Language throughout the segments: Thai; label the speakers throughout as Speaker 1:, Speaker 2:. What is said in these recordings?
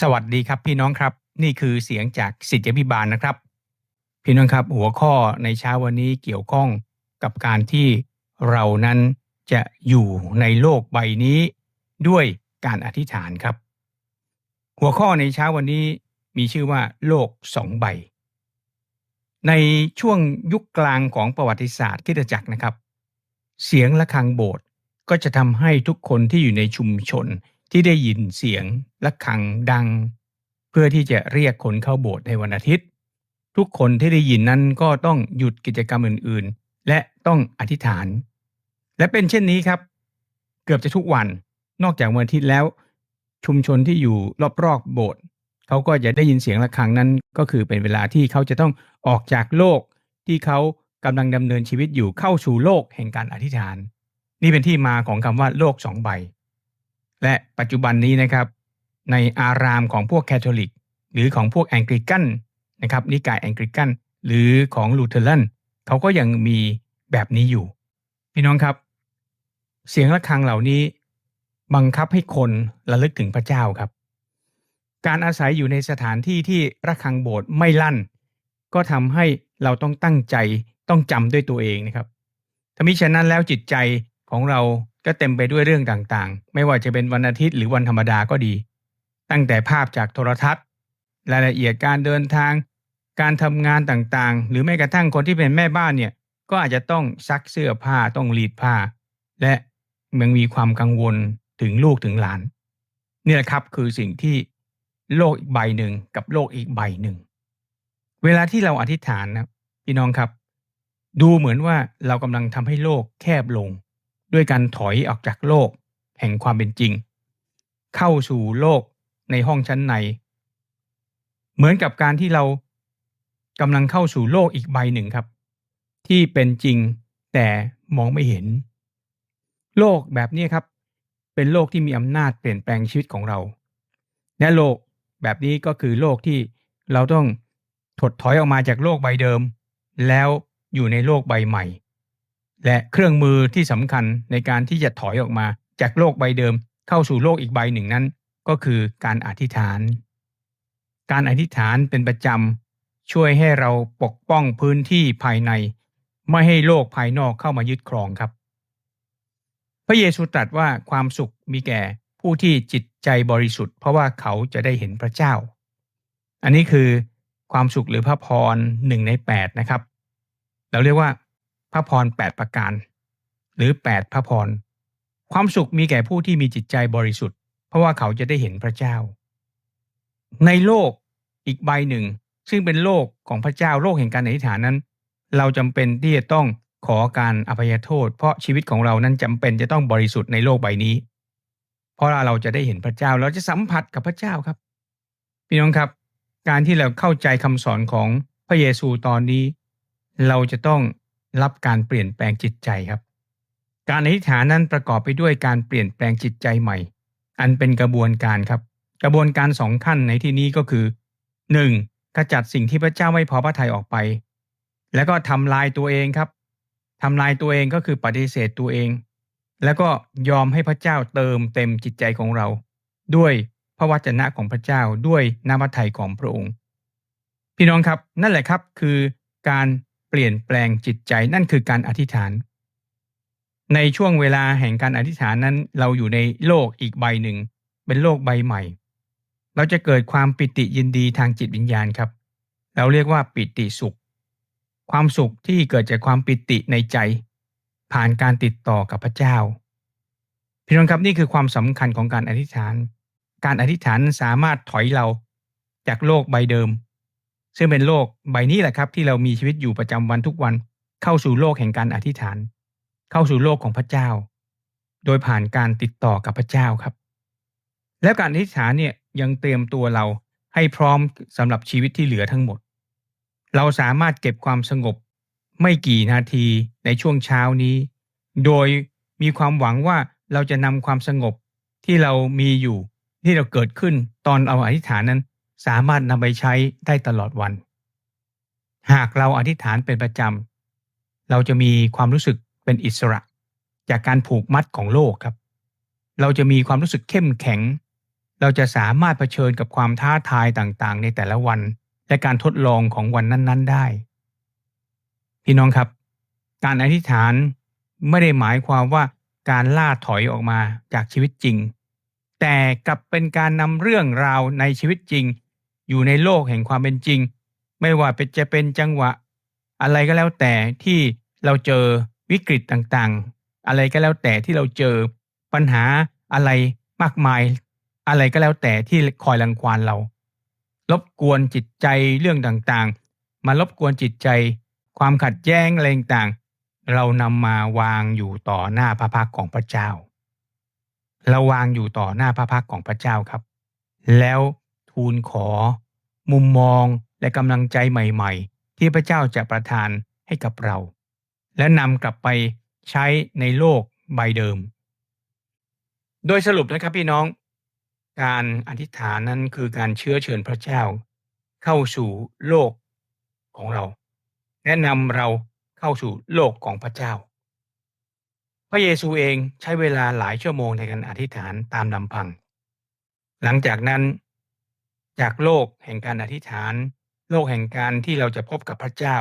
Speaker 1: สวัสดีครับพี่น้องครับ นี่คือเสียงจากสิทธิพิบาลนะครับ พี่น้องครับหัวข้อในเช้าวันนี้เกี่ยวข้องกับการที่เรานั้นจะอยู่ในโลกใบนี้ด้วยการอธิษฐานครับ หัวข้อในเช้าวันนี้มีชื่อว่าโลกสองใบ ในช่วงยุคกลางของประวัติศาสตร์คริสตจักรนะครับ เสียงะระฆังโบสถ์ก็จะทำให้ทุกคนที่อยู่ในชุมชน ที่ได้ยินเสียงะระฆังดัง เพื่อที่จะเรียกคนเข้าโบสถ์ในวันอาทิตย์ ทุกคนที่ได้ยินนั้นก็ต้องหยุดกิจกรรมอื่นๆ และต้องอธิษฐาน และเป็นเช่นนี้ครับ เกือบจะทุกวันนอกจากวันอาทิตย์แล้ว ชุมชนที่อยู่รอบๆโบสถ์เขาก็จะได้ยินเสียงะระฆังนั้น ก็คือเป็นเวลาที่เขาจะต้องออกจากโลกที่เขากำลังดำเนินชีวิตอยู่เข้าสู่โลกแห่งการอธิษฐาน นี่เป็นที่มาของคำว่าโลกสองใบ และปัจจุบันนี้นะครับในอารามของพวกแคทอลิก หรือของพวกแองกริกันนะครับนิกายแองกริกันหรือของลูเทอรันเขาก็ยังมีแบบนี้อยู่ พี่น้องครับ เสียงะระฆังเหล่านี้บังคับให้คนระลึกถึงพระเจ้าครับ การอาศัยอยู่ในสถานที่ที่ระฆังโบสถ์ไม่ลั่น ก็ทำให้เราต้องตั้งใจต้องจำด้วยตัวเองนะครับถ้ามิฉะนั้นแล้วจิตใจของเรา ก็เต็มไปด้วยเรื่องต่างๆ ไม่ว่าจะเป็นวันอาทิตย์หรือวันธรรมดาก็ดี ตั้งแต่ภาพจากโทรทัศน์ รายละเอียดการเดินทาง การทำงานต่างๆ หรือแม้กระทั่งคนที่เป็นแม่บ้านเนี่ย ก็อาจจะต้องซักเสื้อผ้าต้องรีดผ้า และมันมีความกังวลถึงลูกถึงหลาน เนี่แหละครับคือสิ่งที่โลกอีกใบหนึ่งกับโลกอีกใบหนึ่ง เวลาที่เราอธิษฐานนะพี่น้องครับ ดูเหมือนว่าเรากำลังทำให้โลกแคบลง ด้วยการถอยออกจากโลก แห่งความเป็นจริง เข้าสู่โลกในห้องชั้นใน เหมือนกับการที่เรากำลังเข้าสู่โลกอีกใบหนึ่งครับ ที่เป็นจริงแต่มองไม่เห็น โลกแบบนี้ครับ เป็นโลกที่มีอำนาจเปลี่ยนแปลงชีวิตของเรา และโลกแบบนี้ก็คือโลกที่เราต้องถดถอยออกมาจากโลกใบเดิม แล้วอยู่ในโลกใบใหม่ และเครื่องมือที่สำคัญในการที่จะถอยออกมา จากโลกใบเดิมเข้าสู่โลกอีกใบหนึ่งนั้น ก็คือการอธิษฐาน การอธิษฐานเป็นประจำช่วยให้เราปกป้องพื้นที่ภายใน ไม่ให้โลกภายนอกเข้ามายึดครองครับ พระเยซูตรัสว่าความสุขมีแก่ผู้ที่จิตใจบริสุทธิ์ เพราะว่าเขาจะได้เห็นพระเจ้า อันนี้คือความสุขหรือพระพรหนึ่งในแปดนะครับ เราเรียกว่า ระพรแปดประการ หรือแปดพระพร ความสุขมีแก่ผู้ที่มีจิตใจบริสุทธิ์ เพราะว่าเขาจะได้เห็นพระเจ้า ในโลกอีกใบหนึ่ง ซึ่งเป็นโลกของพระเจ้าโลกแห่งการอธิษฐานนั้น เราจำเป็นที่จะต้องขอการอภัยโทษ เพราะชีวิตของเรานั้นจำเป็นจะต้องบริสุทธิ์ในโลกใบนี้ เพราะเราจะได้เห็นพระเจ้าเราจะสัมผัสกับพระเจ้าครับพี่น้องครับ การที่เราเข้าใจคำสอนของพระเยซูตอนนี้ เราจะต้อง รับการเปลี่ยนแปลงจิตใจครับ การอธิษฐานนั้นประกอบไปด้วยการเปลี่ยนแปลงจิตใจใหม่ อันเป็นกระบวนการครับ กระบวนการสองขั้นในที่นี้ก็คือ 1. ขจัดสิ่งที่พระเจ้าไม่พอพระทัยออกไป แล้วก็ทำลายตัวเองครับทำลายตัวเองก็คือปฏิเสธตัวเอง แล้วก็ยอมให้พระเจ้าเติมเต็มจิตใจของเรา ด้วยพระวจนะของพระเจ้าด้วยน้ำพระทัยของพระองค์ พี่น้องครับนั่นแหละครับคือการ เปลี่ยนแปลงจิตใจนั่นคือการอธิษฐาน ในช่วงเวลาแห่งการอธิษฐานนั้น เราอยู่ในโลกอีกใบหนึ่ง เป็นโลกใบใหม่ เราจะเกิดความปิติยินดีทางจิตวิญญาณครับ เราเรียกว่าปิติสุข ความสุขที่เกิดจากความปิติในใจ ผ่านการติดต่อกับพระเจ้าพี่น้องครับนี่คือความสำคัญของการอธิษฐาน การอธิษฐานสามารถถอยเราจากโลกใบเดิม ซึ่งเป็นโลกใบนี้แหละครับที่เรามีชีวิตอยู่ประจำวันทุกวันเข้าสู่โลกแห่งการอธิษฐาน เข้าสู่โลกของพระเจ้า โดยผ่านการติดต่อกับพระเจ้าครับ แล้วการอธิษฐานเนี่ยยังเตรียมตัวเราให้พร้อมสำหรับชีวิตที่เหลือทั้งหมด เราสามารถเก็บความสงบไม่กี่นาทีในช่วงเช้านี้ โดยมีความหวังว่าเราจะนำความสงบที่เรามีอยู่ ที่เราเกิดขึ้นตอนเอาอธิษฐานนั้น สามารถนำไปใช้ได้ตลอดวัน หากเราอธิษฐานเป็นประจำ เราจะมีความรู้สึกเป็นอิสระ จากการผูกมัดของโลกครับ เราจะมีความรู้สึกเข้มแข็ง เราจะสามารถเผชิญกับความท้าทายต่างๆ ในแต่ละวัน และการทดลองของวันนั้น ๆ ได้ พี่น้องครับ การอธิษฐานไม่ได้หมายความว่าการล่าถอยออกมาจากชีวิตจริงแต่กลับเป็นการนำเรื่องราวในชีวิตจริง อยู่ในโลกแห่งความเป็นจริง ไม่ว่าเป็นจะเป็นจังหวะ อะไรก็แล้วแต่ที่เราเจอวิกฤตต่างๆ อะไรก็แล้วแต่ที่เราเจอปัญหาอะไรมากมาย อะไรก็แล้วแต่ที่คอยรังควานเรา รบกวนจิตใจเรื่องต่างๆ มารบกวนจิตใจ ความขัดแย้งอะไรต่างๆ เรานำมาวางอยู่ต่อหน้าพระพักของพระเจ้า เราวางอยู่ต่อหน้าพระพักของพระเจ้าครับ แล้ว ทูลขอ มุมมองและกำลังใจใหม่ๆ ที่พระเจ้าจะประทานให้กับเรา และนำกลับไปใช้ในโลกใบเดิม โดยสรุปนะครับพี่น้อง การอธิษฐานนั้นคือการเชื้อเชิญพระเจ้า เข้าสู่โลกของเรา แนะนำเราเข้าสู่โลกของพระเจ้า พระเยซูเองใช้เวลาหลายชั่วโมงในการอธิษฐานตามลำพัง หลังจากนั้น จากโลกแห่งการอธิษฐาน โลกแห่งการที่เราจะพบกับพระเจ้า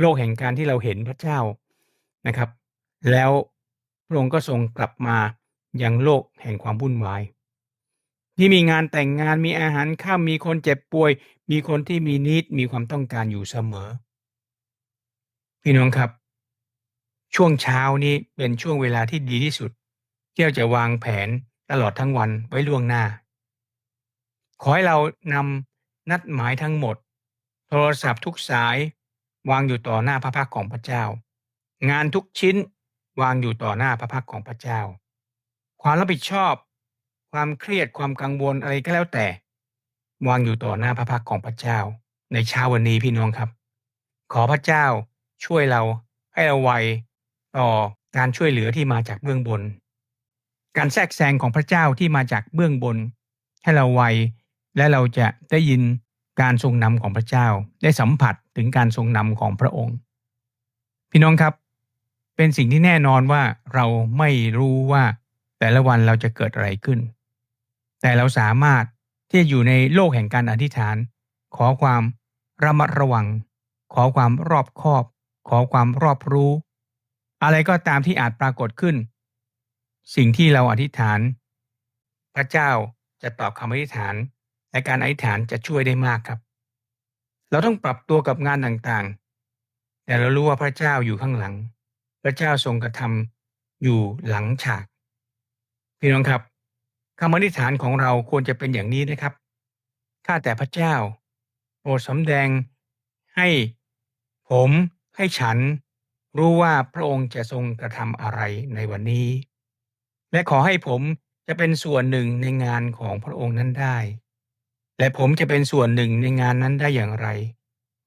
Speaker 1: โลกแห่งการที่เราเห็นพระเจ้านะครับ แล้วพระองค์ก็ทรงกลับมายังโลกแห่งความวุ่นวายที่มีงานแต่งงานมีอาหารข้ามมีคนเจ็บป่วย มีคนที่มีนิดมีความต้องการอยู่เสมอ พี่น้องครับ ช่วงเช้านี้เป็นช่วงเวลาที่ดีที่สุดที่เราจะวางแผนตลอดทั้งวันไว้ล่วงหน้า ขอให้เรานำนัดหมายทั้งหมด โทรศัพท์ทุกสายวางอยู่ต่อหน้าพระพักของพระเจ้า งานทุกชิ้นวางอยู่ต่อหน้าพระพักของพระเจ้า ความรับผิดชอบ ความเครียดความกังวลอะไรก็แล้วแต่ วางอยู่ต่อหน้าพระพักของพระเจ้า ในเช้าวันนี้พี่น้องครับ ขอพระเจ้าช่วยเราให้เราไวต่อการช่วยเหลือที่มาจากเบื้องบน การแทรกแซงของพระเจ้าที่มาจากเบื้องบน ให้เราไว และเราจะได้ยินการทรงนำของพระเจ้า ได้สัมผัสถึงการทรงนำของพระองค์ พี่น้องครับ เป็นสิ่งที่แน่นอนว่าเราไม่รู้ว่าแต่ละวันเราจะเกิดอะไรขึ้น แต่เราสามารถที่จะอยู่ในโลกแห่งการอธิษฐาน ขอความระมัดระวัง ขอความรอบคอบ ขอความรอบรู้ อะไรก็ตามที่อาจปรากฏขึ้น สิ่งที่เราอธิษฐาน พระเจ้าจะตอบคำอธิษฐาน และการอธิษฐานจะช่วยได้มากครับ เราต้องปรับตัวกับงานต่างๆ แต่เรารู้ว่าพระเจ้าอยู่ข้างหลัง พระเจ้าทรงกระทำอยู่หลังฉาก พี่น้องครับคำอธิษฐานของเราควรจะเป็นอย่างนี้นะครับ ข้าแต่พระเจ้าโปรดสำแดงให้ผมให้ฉันรู้ว่าพระองค์จะทรงกระทำอะไรในวันนี้ และขอให้ผมจะเป็นส่วนหนึ่งในงานของพระองค์นั้นได้ และผมจะเป็นส่วนหนึ่งในงานนั้นได้อย่างไร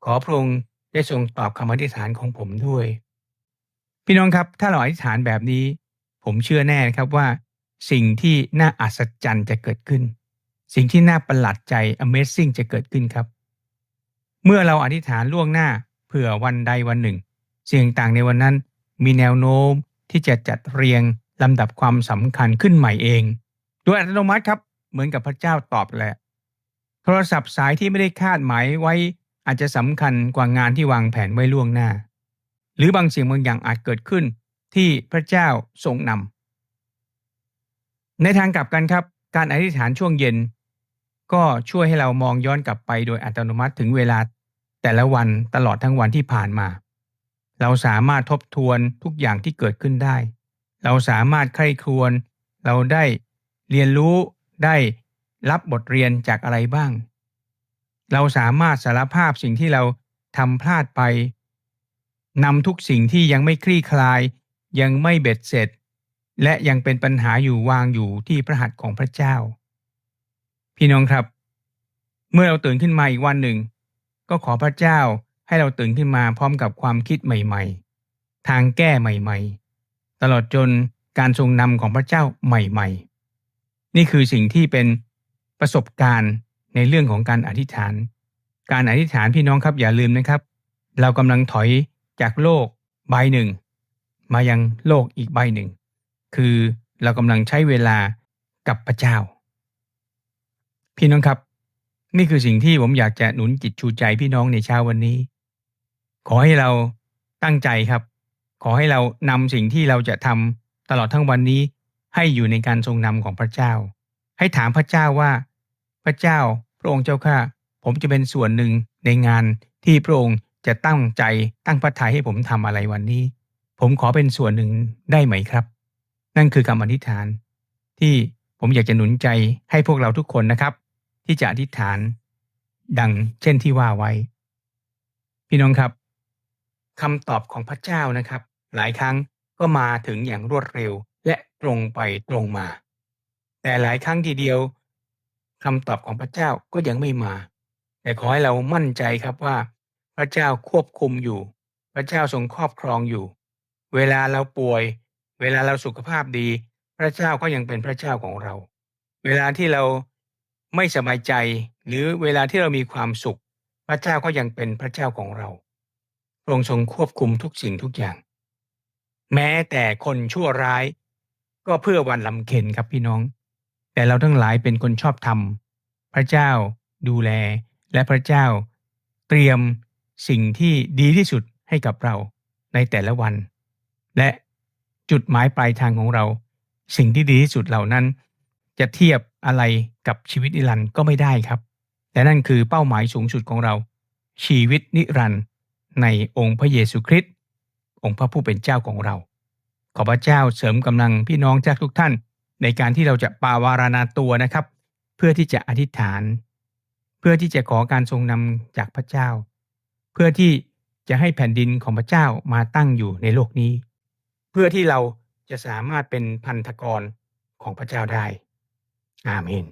Speaker 1: ขอพระองค์ได้ทรงตอบคำอธิษฐานของผมด้วย พี่น้องครับ ถ้าเราอธิษฐานแบบนี้ ผมเชื่อแน่ครับว่า สิ่งที่น่าอัศจรรย์จะเกิดขึ้น สิ่งที่น่าประหลาดใจ Amazing จะเกิดขึ้นครับ เมื่อเราอธิษฐานล่วงหน้าเผื่อวันใดวันหนึ่ง สิ่งต่างในวันนั้นมีแนวโน้มที่จะจัดเรียงลำดับความสำคัญขึ้นใหม่เอง โดยอัตโนมัติครับ เหมือนกับพระเจ้าตอบแหละ โทรศัพท์สายที่ไม่ได้คาดหมายไว้อาจจะสำคัญกว่างานที่วางแผนไว้ล่วงหน้า หรือบางสิ่งบางอย่างอาจเกิดขึ้นที่พระเจ้าทรงนำในทางกลับกันครับ การอธิษฐานช่วงเย็น ก็ช่วยให้เรามองย้อนกลับไปโดยอัตโนมัติถึงเวลา แต่ละวันตลอดทั้งวันที่ผ่านมา เราสามารถทบทวนทุกอย่างที่เกิดขึ้นได้ เราสามารถใคร่ครวญเราได้เรียนรู้ได้ รับบทเรียนจากอะไรบ้าง เราสามารถสารภาพสิ่งที่เราทำพลาดไปนำทุกสิ่งที่ยังไม่คลี่คลาย ยังไม่เบ็ดเสร็จ และยังเป็นปัญหาอยู่วางอยู่ที่พระหัตถ์ของพระเจ้า พี่น้องครับ เมื่อเราตื่นขึ้นมาอีกวันหนึ่ง ก็ขอพระเจ้าให้เราตื่นขึ้นมาพร้อมกับความคิดใหม่ ๆ ทางแก้ใหม่ ๆ ตลอดจนการทรงนำของพระเจ้าใหม่ ๆ นี่คือสิ่งที่เป็น ประสบการณ์ในเรื่องของการอธิษฐาน การอธิษฐานพี่น้องครับอย่าลืมนะครับ เรากำลังถอยจากโลกใบหนึ่ง มายังโลกอีกใบหนึ่ง คือเรากำลังใช้เวลากับพระเจ้า พี่น้องครับ นี่คือสิ่งที่ผมอยากจะหนุนจิตชูใจพี่น้องในเช้าวันนี้ ขอให้เราตั้งใจครับ ขอให้เรานำสิ่งที่เราจะทำตลอดทั้งวันนี้ให้อยู่ในการทรงนำของพระเจ้า ให้ถามพระเจ้าว่า พระเจ้าพระองค์เจ้าข้าผมจะเป็นส่วนหนึ่งในงานที่พระองค์จะตั้งใจตั้งพระทัยให้ผมทำอะไรวันนี้ ผมขอเป็นส่วนหนึ่งได้ไหมครับ นั่นคือคำอธิษฐาน ที่ผมอยากจะหนุนใจให้พวกเราทุกคนนะครับ ที่จะอธิษฐาน ดังเช่นที่ว่าไว้ พี่น้องครับคำตอบของพระเจ้านะครับ หลายครั้งก็มาถึงอย่างรวดเร็วและตรงไปตรงมา แต่หลายครั้งทีเดียวคำตอบของพระเจ้าก็ยังไม่มา แต่ขอให้เรามั่นใจครับว่า พระเจ้าควบคุมอยู่ พระเจ้าทรงครอบครองอยู่ เวลาเราป่วย เวลาเราสุขภาพดี พระเจ้าก็ยังเป็นพระเจ้าของเรา เวลาที่เราไม่สบายใจ หรือเวลาที่เรามีความสุข พระเจ้าก็ยังเป็นพระเจ้าของเราพระองค์ทรงควบคุมทุกสิ่งทุกอย่าง แม้แต่คนชั่วร้าย ก็เพื่อวันลำเค็นครับพี่น้อง แต่เราทั้งหลายเป็นคนชอบธรรม พระเจ้าดูแล และพระเจ้า เตรียมสิ่งที่ดีที่สุดให้กับเราในแต่ละวัน และจุดหมายปลายทางของเรา สิ่งที่ดีที่สุดเหล่านั้น จะเทียบอะไรกับชีวิตนิรันดร์ก็ไม่ได้ครับ แต่นั่นคือเป้าหมายสูงสุดของเรา ชีวิตนิรันดร์ในองค์พระเยซูคริสต์องค์พระผู้เป็นเจ้าของเรา ขอพระเจ้าเสริมกำลังพี่น้องจากทุกท่าน ในการที่เราจะปาวารณาตัวนะครับ เพื่อที่จะอธิษฐาน เพื่อที่จะขอการทรงนำจากพระเจ้า เพื่อที่จะให้แผ่นดินของพระเจ้ามาตั้งอยู่ในโลกนี้ เพื่อที่เราจะสามารถเป็นพันธกรของพระเจ้าได้ อาเมน